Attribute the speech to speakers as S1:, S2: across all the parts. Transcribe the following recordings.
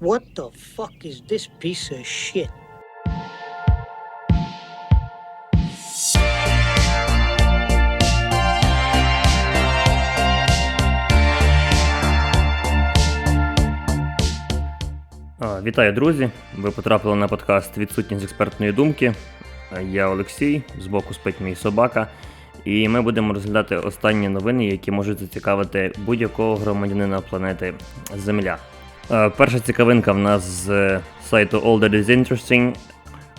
S1: What the fuck is this piece of shit?
S2: Вітаю, друзі! Ви потрапили на подкаст Відсутність експертної думки. Я Олексій, збоку спить мій собака, і ми будемо розглядати останні новини, які можуть зацікавити будь-якого громадянина планети Земля. Е, Перша цікавинка в нас з сайту All That Is Interesting.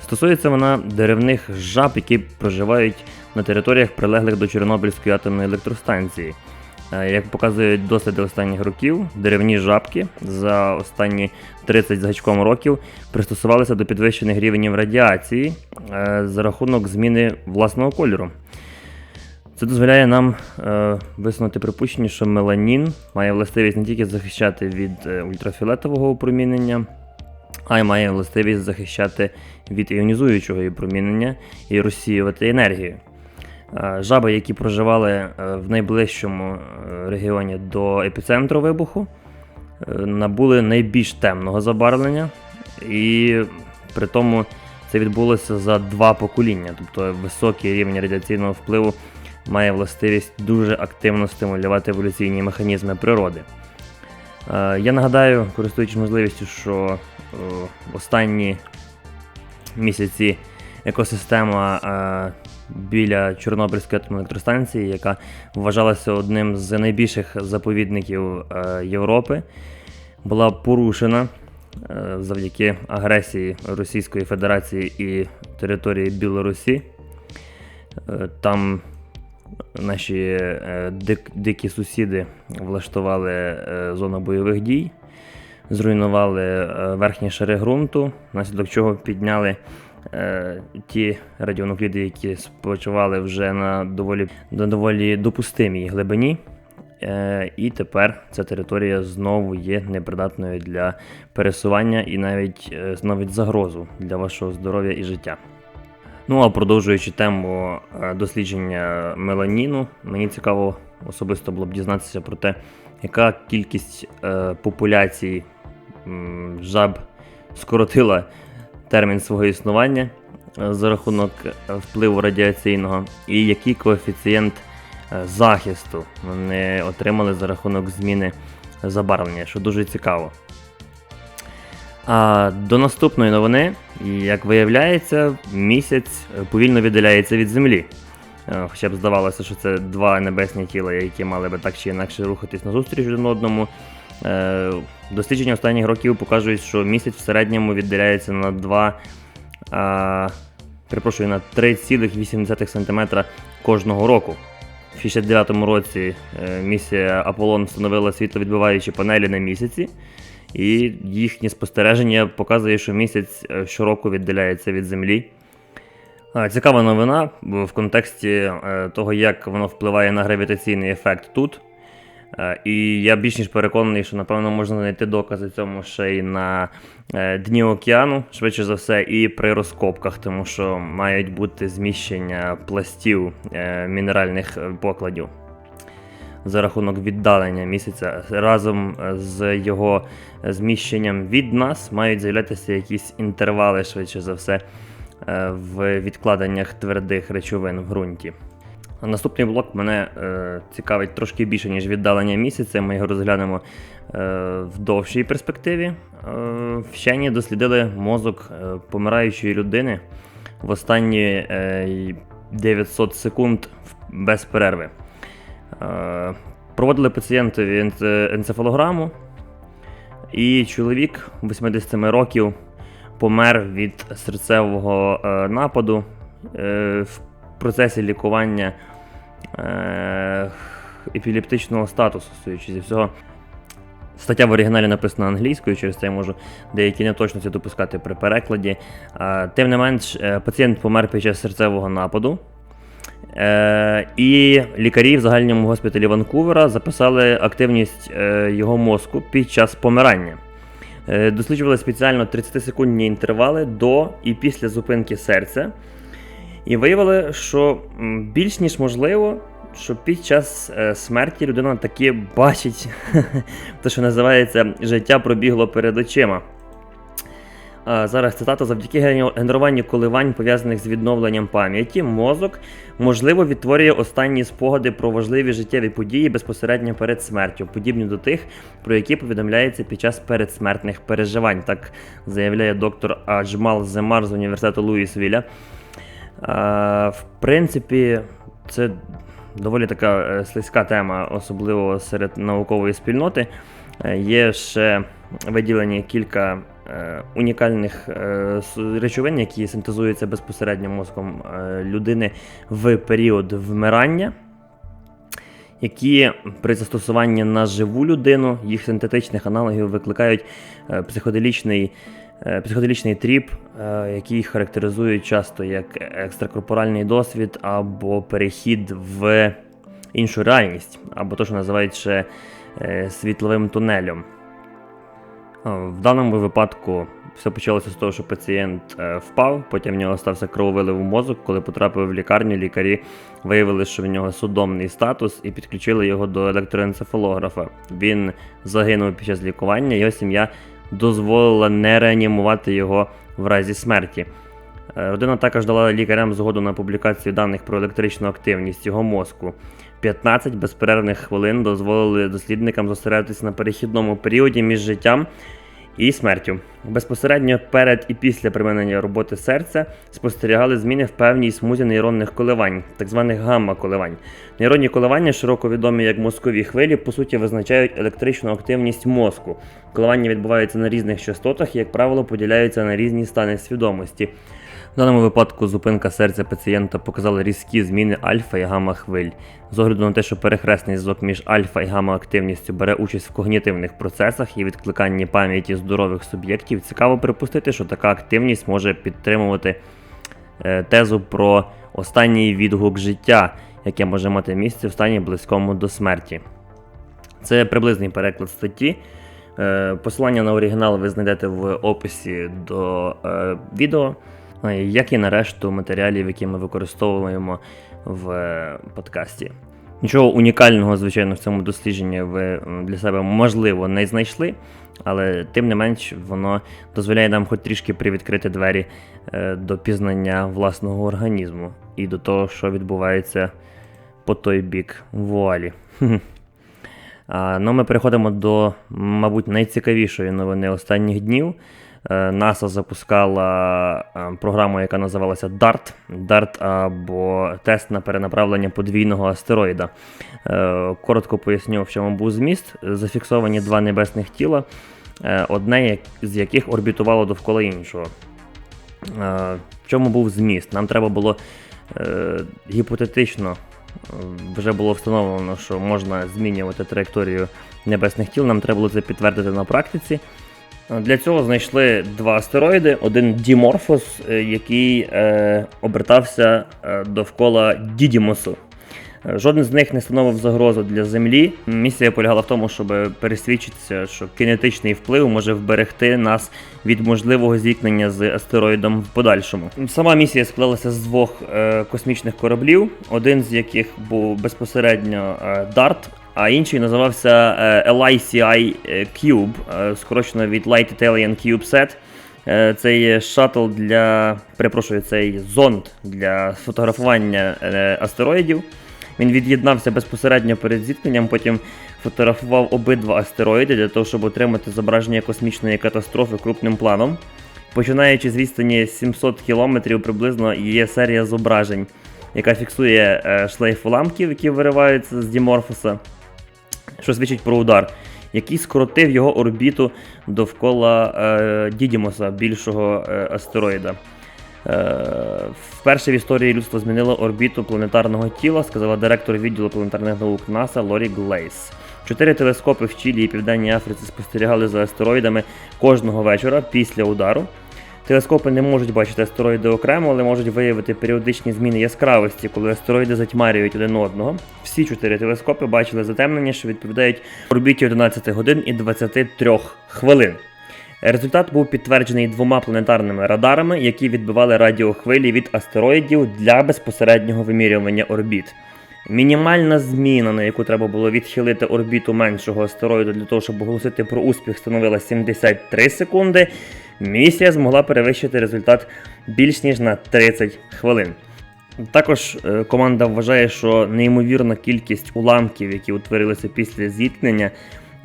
S2: Стосується вона деревних жаб, які проживають на територіях, прилеглих до Чорнобильської атомної електростанції. Е, Як показують досліди останніх років, деревні жабки за останні 30 з гачком років пристосувалися до підвищених рівнів радіації е, за рахунок зміни власного кольору. Це дозволяє нам е, висунути припущення, що меланін має властивість не тільки захищати від е, ультрафіолетового опромінення, а й має властивість захищати від іонізуючого опромінення і розсіювати енергію. Е, Жаби, які проживали е, в найближчому е, регіоні до епіцентру вибуху, набули найбільш темного забарвлення, і при тому це відбулося за два покоління, тобто високий рівень радіаційного впливу має властивість дуже активно стимулювати еволюційні механізми природи. Е, Я нагадаю, користуючись можливістю, що е, останні місяці екосистема е, біля Чорнобильської електростанції, яка вважалася одним з найбільших заповідників Європи, була порушена завдяки агресії Російської Федерації і території Білорусі. Там наші е, дик, дикі сусіди влаштували е, зону бойових дій, зруйнували е, верхні шари ґрунту, внаслідок чого підняли ті радіонукліди, які спочивали вже на доволі, на доволі допустимій глибині. І тепер ця територія знову є непридатною для пересування і навіть, навіть загрозу для вашого здоров'я і життя. Ну а продовжуючи тему е, дослідження меланіну, мені цікаво особисто було б дізнатися про те, яка кількість е, популяцій жаб скоротила термін свого існування е, за рахунок впливу радіаційного, і який коефіцієнт захисту вони отримали за рахунок зміни забарвлення, що дуже цікаво. А до наступної новини, як виявляється, місяць повільно віддаляється від Землі. Е, Хоча б здавалося, що це два небесні тіла, які мали би так чи інакше рухатись назустріч один одному. Е, Дослідження останніх років показують, що місяць в середньому віддаляється на 2, а, перепрошую, на 3,8 см кожного року. В 69-му році е, місія Аполлон встановила світловідбиваючі панелі на місяці. І їхнє спостереження показує, що місяць е, щороку віддаляється від Землі. Цікава новина в контексті е, того, як воно впливає на гравітаційний ефект тут. Е, І я більш ніж переконаний, що напевно можна знайти докази цьому ще й на дні океану, швидше за все, і при розкопках, тому що мають бути зміщення пластів мінеральних покладів за рахунок віддалення місяця разом е, з його зміщенням від нас мають з'являтися якісь інтервали, швидше за все, е, в відкладеннях твердих речовин в ґрунті. Наступний блок мене е, цікавить трошки більше, ніж віддалення місяця. Ми його розглянемо е, в довшій перспективі. Е, вчені дослідили мозок е, помираючої людини в останні е, 900 секунд без перерви. Е, Проводили пацієнтові енцефалограму, і чоловік 87 років помер від серцевого е, нападу е, в процесі лікування е, епілептичного статусу, суючи зі всього. Стаття в оригіналі написана англійською, через це я можу деякі неточності допускати при перекладі. Е, Тим не менш, е, пацієнт помер під час серцевого нападу. Е, і лікарі в загальному госпіталі Ванкувера записали активність е, його мозку під час помирання. Е, досліджували спеціально 30-секундні інтервали до і після зупинки серця. І виявили, що більш ніж можливо, що під час смерті людина таки бачить те, що називається життя пробігло перед очима. Зараз цитата завдяки генеруванню коливань, пов'язаних з відновленням пам'яті, мозок можливо відтворює останні спогади про важливі життєві події безпосередньо перед смертю, подібні до тих, про які повідомляється під час передсмертних переживань. Так заявляє доктор Аджмал Земар з університету Луїсвіля. В принципі, це доволі така е, слизька тема, особливо серед наукової спільноти. Е, Є ще виділені кілька унікальних е, речовин, які синтезуються безпосередньо мозком е, людини в період вмирання, які при застосуванні на живу людину їх синтетичних аналогів викликають е, психоделічний, е, психоделічний тріп, е, який характеризують часто як екстракорпоральний досвід або перехід в іншу реальність, або те, що називають ще е, світловим тунелем. Е, В даному випадку все почалося з того, що пацієнт е, впав, потім в нього стався крововилив у мозок. Коли потрапив в лікарню, лікарі виявили, що в нього судомний статус, і підключили його до електроенцефалографа. Він загинув під час лікування, його сім'я дозволила не реанімувати його в разі смерті. Е, Родина також дала лікарям згоду на публікацію даних про електричну активність його мозку. 15 безперервних хвилин дозволили дослідникам зосередитися на перехідному періоді між життям і смертю. Безпосередньо перед і після припинення роботи серця спостерігали зміни в певній смузі нейронних коливань, так званих гамма-коливань. Нейронні коливання, широко відомі як мозкові хвилі, по суті визначають електричну активність мозку. Коливання відбуваються на різних частотах і, як правило, поділяються на різні стани свідомості. В даному випадку зупинка серця пацієнта показала різкі зміни альфа і гамма хвиль. З огляду на те, що перехресний зв'язок між альфа і гамма активністю бере участь в когнітивних процесах і відкликанні пам'яті здорових суб'єктів, цікаво припустити, що така активність може підтримувати е, тезу про останній відгук життя, яке може мати місце в стані близькому до смерті. Це приблизний переклад статті. Е, Посилання на оригінал ви знайдете в описі до е, відео, як і на решту матеріалів, які ми використовуємо в е, подкасті. Нічого унікального, звичайно, в цьому дослідженні ви для себе можливо не знайшли, але тим не менш воно дозволяє нам хоч трішки привідкрити двері е, до пізнання власного організму і до того, що відбувається по той бік вуалі. Ну, ми переходимо до, мабуть, найцікавішої новини останніх днів. Е, НАСА запускала е, програму, яка називалася DART, DART або тест на перенаправлення подвійного астероїда. Е, Коротко поясню, в чому був зміст. Зафіксовані два небесних тіла, е, одне з яких орбітувало довкола іншого. Е, В чому був зміст? Нам треба було е, гіпотетично е, вже було встановлено, що можна змінювати траєкторію небесних тіл. Нам треба було це підтвердити на практиці. Для цього знайшли два астероїди: один Діморфос, е, який е, обертався е, довкола Дідімосу. Е, Жоден з них не становив загрозу для Землі. Місія полягала в тому, щоб пересвідчитися, що кинетичний вплив може вберегти нас від можливого зіткнення з астероїдом в подальшому. Сама місія склалася з двох е, космічних кораблів, один з яких був безпосередньо е, DART, а інший називався е, LICI Cube, е, скорочено від Light Italian CubeSat. Е, Це є шаттл для, перепрошую, цей зонд для фотографування е, астероїдів. Він від'єднався безпосередньо перед зіткненням, потім фотографував обидва астероїди для того, щоб отримати зображення космічної катастрофи крупним планом. Починаючи з відстані 700 км приблизно є серія зображень, яка фіксує е, шлейф уламків, які вириваються з Діморфоса, що свідчить про удар, який скоротив його орбіту довкола е, Дідімоса, більшого е, астероїда. Е, Вперше в історії людство змінило орбіту планетарного тіла, сказала директор відділу планетарних наук НАСА Лорі Глейс. Чотири телескопи в Чилі і Південній Африці спостерігали за астероїдами кожного вечора після удару. Телескопи не можуть бачити астероїди окремо, але можуть виявити періодичні зміни яскравості, коли астероїди затьмарюють один одного. Всі чотири телескопи бачили затемнення, що відповідають орбіті 11 годин і 23 хвилин. Результат був підтверджений двома планетарними радарами, які відбивали радіохвилі від астероїдів для безпосереднього вимірювання орбіт. Мінімальна зміна, на яку треба було відхилити орбіту меншого астероїду для того, щоб оголосити про успіх, становила 73 секунди. Місія змогла перевищити результат більш ніж на 30 хвилин. Також е, команда вважає, що неймовірна кількість уламків, які утворилися після зіткнення,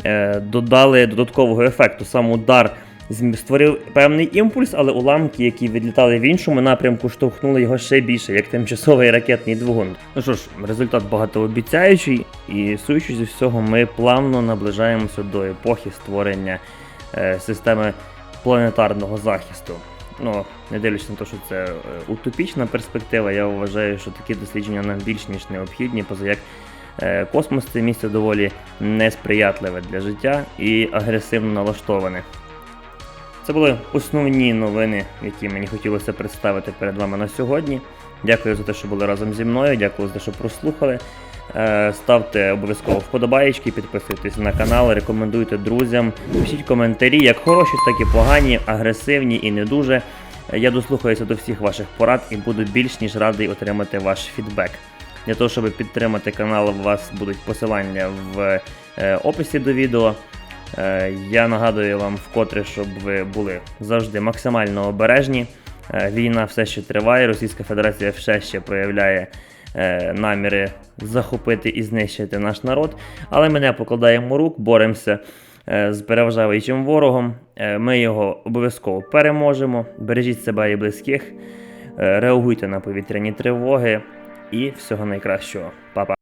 S2: е, додали додаткового ефекту. Сам удар створив певний імпульс, але уламки, які відлітали в іншому напрямку, штовхнули його ще більше, як тимчасовий ракетний двигун. Ну що ж, результат багатообіцяючий, і суючи зі всього, ми плавно наближаємося до епохи створення е, системи планетарного захисту. Ну, не дивлячись на те, що це е, утопічна перспектива, я вважаю, що такі дослідження нам більш ніж необхідні, поза як е, космос це місце доволі несприятливе для життя і агресивно налаштоване. Це були основні новини, які мені хотілося представити перед вами на сьогодні. Дякую за те, що були разом зі мною. Дякую за те, що прослухали. Е, Ставте обов'язково вподобаєчки, підписуйтесь на канал, рекомендуйте друзям, пишіть коментарі, як хороші, так і погані, агресивні і не дуже. Я дослухаюся до всіх ваших порад і буду більш ніж радий отримати ваш фідбек. Для того, щоб підтримати канал, у вас будуть посилання в е, описі до відео. Е, Я нагадую вам вкотре, щоб ви були завжди максимально обережні. Е, Війна все ще триває, Російська Федерація все ще проявляє е, наміри захопити і знищити наш народ. Але ми не покладаємо рук, боремося з переважаючим ворогом. Ми його обов'язково переможемо. Бережіть себе і близьких, реагуйте на повітряні тривоги і всього найкращого. Па-па.